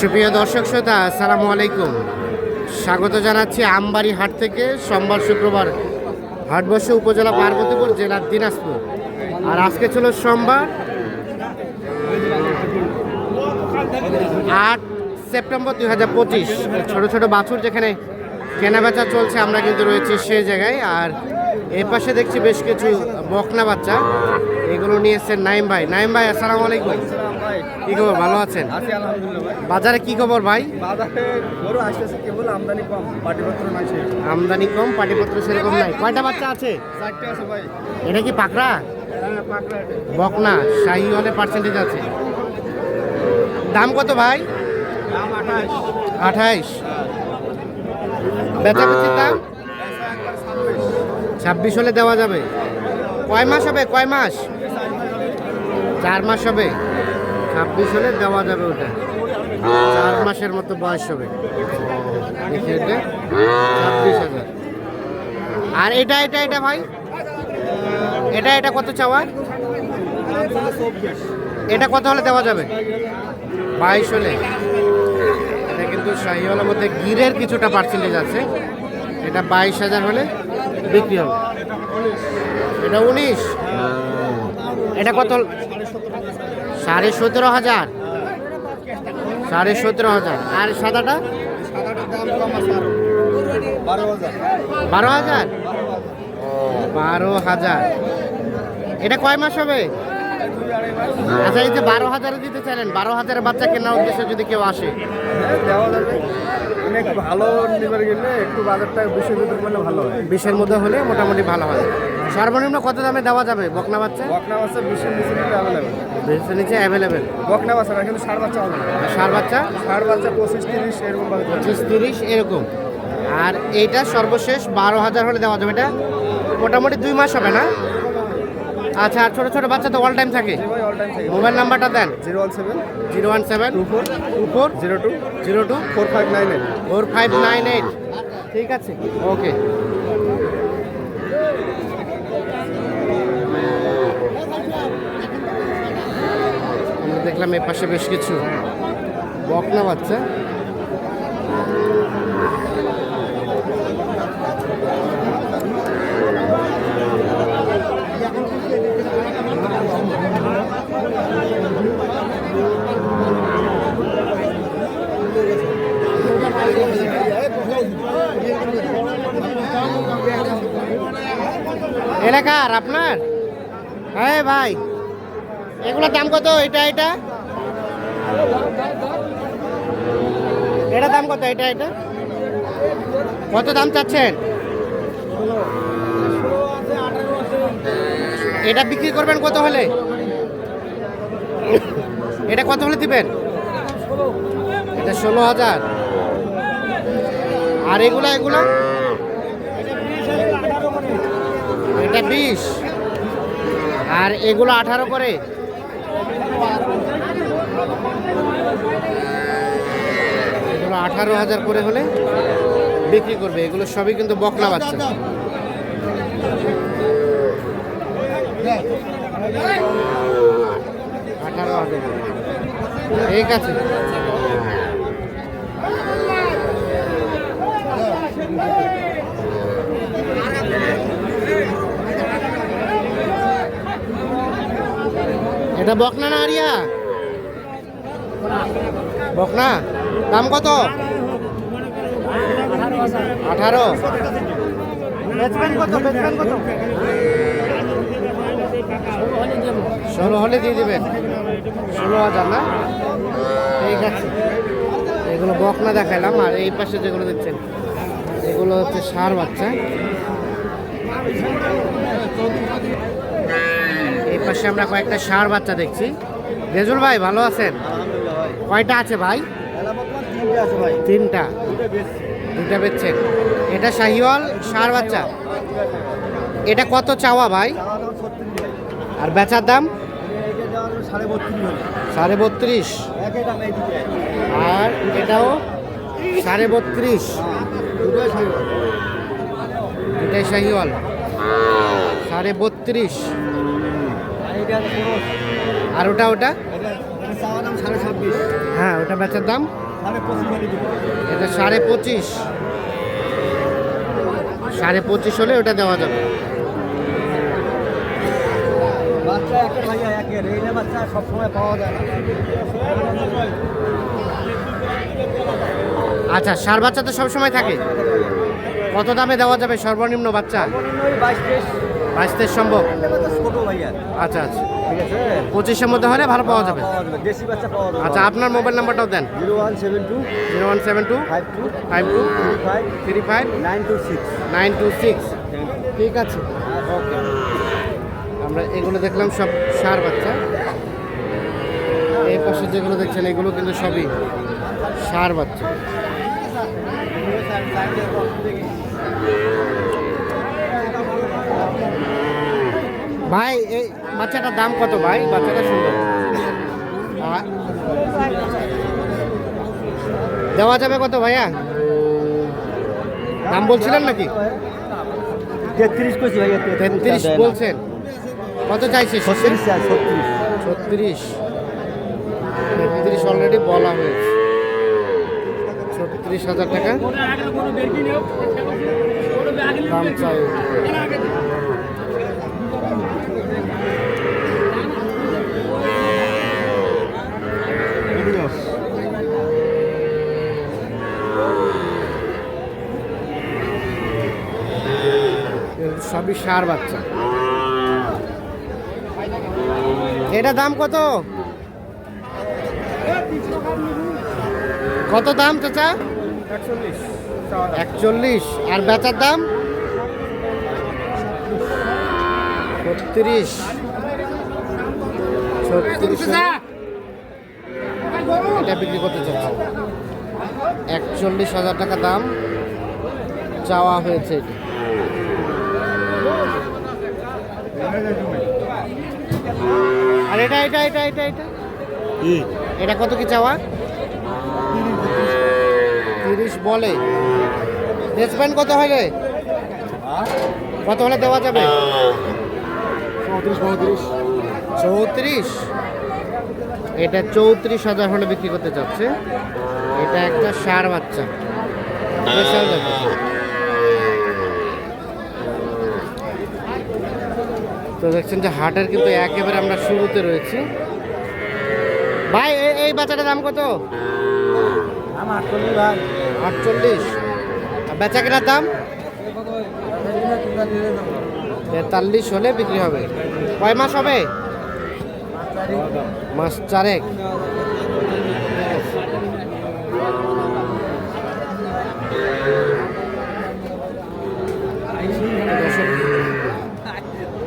সুপ্রিয় দর্শক শ্রোতা, আসসালামু আলাইকুম। স্বাগত জানাচ্ছি আমবাড়ি হাট থেকে সোমবার শুক্রবার হাট বসে উপজেলা পার্বতীপুর জেলার দিনাজপুর। আর আজকে ছিল সোমবার আট সেপ্টেম্বর দুই হাজার পঁচিশ। ছোটো ছোটো বাছুর যেখানে কেনাবেচা চলছে, আমরা কিন্তু রয়েছি সেই জায়গায়। আর এ পাশে দেখছি বেশ কিছু বকনা বাচ্চা। এগুলো নিয়ে এসছেন নাইম ভাই। নাইম ভাই, আসসালামু আলাইকুম। কি খবর? ভালো আছেন? আছি আলহামদুলিল্লাহ ভাই। বাজারে কি খবর ভাই? বাজারে গরু আসতেছে কেবল আমদানি কম পাটিপত্র নাই আমদানি কম পাটিপত্র সেরকম নাই। কয়টা বাচ্চা আছে? চারটে আছে ভাই। এটা কি পাকড়া? হ্যাঁ। বকনা শাহি হলে পার্সেন্টেজ আছে। দাম কত ভাই? আঠাইশ বেচাবেচির দাম? ছাব্বিশ হলে দেওয়া যাবে। কয় মাস হবে? কয় মাস? চার মাস হবে। ছাব্বিশ হলে দেওয়া যাবে ওটা। চার মাসের মতো বয়স হবে। ছাব্বিশ হাজার। আর এটা এটা এটা ভাই? এটা এটা কত চাওয়া? এটা কত হলে দেওয়া যাবে? বাইশ হলে। এটা কিন্তু শাহিওয়ালার মধ্যে গিরের কিছুটা পার্সেন্টেজ আছে। এটা বাইশ হাজার হলে বিক্রি হবে। এটা উনিশ। এটা কত সাড়ে সতেরো হাজার। সাড়ে সতেরো হাজার। আর সাদাটা? বারো হাজার। বারো হাজার। এটা কয় মাস হবে? আচ্ছা এই যে বারো হাজারে দিতে চাইলেন বারো হাজারের বাচ্চা কেনার উদ্দেশ্যে যদি কেউ আসে। হ্যাঁ দেওয়া যাবে। ভালো নিবার গেলে একটু বাজারটা বেশি ভিতর করলে ভালো হয়। বিশের মধ্যে হলে মোটামুটি ভালো হয়। সর্বনিম্ন কত দামে দেওয়া যাবে বকনা বাচ্চা? বকনা বাচ্চা বেশি নিচে অ্যাভেলেবেল বিশের নিচে অ্যাভেলেবেল বকনা বাচ্চা না কিন্তু ষাট বাচ্চা হবে। সার বাচ্চা? ষাট বাচ্চা পঁচিশ তিরিশ এরকম পঁচিশ তিরিশ এরকম। আর এইটা সর্বশেষ বারো হাজার হলে দেওয়া যাবে। এটা মোটামুটি দুই মাস হবে না? আচ্ছা আর ছোটো ছোটো বাচ্চা তো অল টাইম থাকে। মোবাইল নাম্বারটা দেন। Zero one seven. Zero one seven. Two four. Two four. Zero two. Zero two. Four five nine eight. Four five nine eight. ঠিক আছে। ওকে। দেখলাম এ পাশে বেশ কিছু বকনা বাচ্চা। এলাকার আপনার? হ্যাঁ ভাই। এগুলোর দাম কত এটা এটা? এটা দাম কত, এটা এটা? কত দাম চাচ্ছেন? এটা বিক্রি করবেন কত হলে? এটা কত হলে দিবেন? এটা ষোলো হাজার। আর এগুলো এগুলো? এটা বিশ। আর এগুলো আঠারো করে। এগুলো আঠারো হাজার করে হলে বিক্রি করবে। এগুলো সবই কিন্তু বকলা বাচ্চা। আঠারো হাজার ঠিক আছে। এটা বকনা না আরিয়া? বকনা? দাম কত? আঠারো। ষোলো হলে দিয়ে দেবেন। ষোলো হাজার না? ঠিক আছে। এগুলো বকনা দেখাইলাম আর এই পাশে যেগুলো দেখছেন এগুলো হচ্ছে সার বাচ্চা। পাশে আমরা কয়েকটা ষাঁড় বাচ্চা দেখছি। রেজুল ভাই, ভালো আছেন? কয়টা আছে ভাই? তিনটে। দুটো বেচছেন। এটা শাহিওয়াল ষাঁড় বাচ্চা? এটা কত চাওয়া ভাই? আর বেচার দাম? সাড়ে বত্রিশ। আর এটাও সাড়ে বত্রিশ। এটাই শাহিওয়াল। সাড়ে বত্রিশ। আর ওটা ওটা? হ্যাঁ ওটা বেচার দাম? এটা সাড়ে পঁচিশ। সাড়ে পঁচিশ হলে ওটা দেওয়া যাবে। বাচ্চা সবসময় পাওয়া যায় আচ্ছা সার বাচ্চা তো সবসময় থাকে। কত দামে দেওয়া যাবে সর্বনিম্ন বাচ্চা? বাইশ বাইশ তেইশ সম্ভব? আচ্ছা আচ্ছা। ঠিক আছে পঁচিশের মধ্যে হলে ভালো পাওয়া যাবে। আচ্ছা আপনার মোবাইল নাম্বারটাও দেন। Zero one seven two, zero one seven two, five two five two three five three five nine two six. Nine two six ঠিক আছে। ওকে আমরা এগুলো দেখলাম সব সার বাচ্চা। এই পাশে যেগুলো দেখছেন, এগুলো কিন্তু সবই সার বাচ্চা। ভাই এই বাচ্চাটার দাম কত ভাই? বাচ্চাটা সুন্দর। দেওয়া যাবে কত ভাইয়া? দাম বলছিলেন নাকি? তেত্রিশ করছি ভাইয়া তেত্রিশ। বলছেন। কত চাইছে ছত্রিশ স্যার ছত্রিশ। ছত্রিশ। তেত্রিশ অলরেডি বলা হয়েছে। ছত্রিশ হাজার টাকা। দাম চাই। সার বাচ্চা। এটা দাম কত? কত দাম চাচা? একচল্লিশ। আর বেচার দাম? ছত্রিশ। ছত্রিশ। এটা বিক্রি করতে চাচ্ছি। একচল্লিশ হাজার টাকা দাম। চাওয়া হয়েছে এটি। আর এটা এটা এটা এটা এটা? এটা কত কি চাওয়া? তিরিশ বলে। বেচবেন কত হলে কত হলে দেওয়া যাবে? চৌত্রিশ এটা চৌত্রিশ হাজার হলে বিক্রি করতে চাচ্ছে। এটা একটা সার বাচ্চা। তো দেখছেন যে হাটের কিন্তু একেবারে আমরা শুরুতে রয়েছি। ভাই এই- বাচ্চাটার দাম কত? আটচল্লিশ বেচা কেনার দাম? তেতাল্লিশ হলে বিক্রি হবে। কয় মাস হবে? মাস চারেক।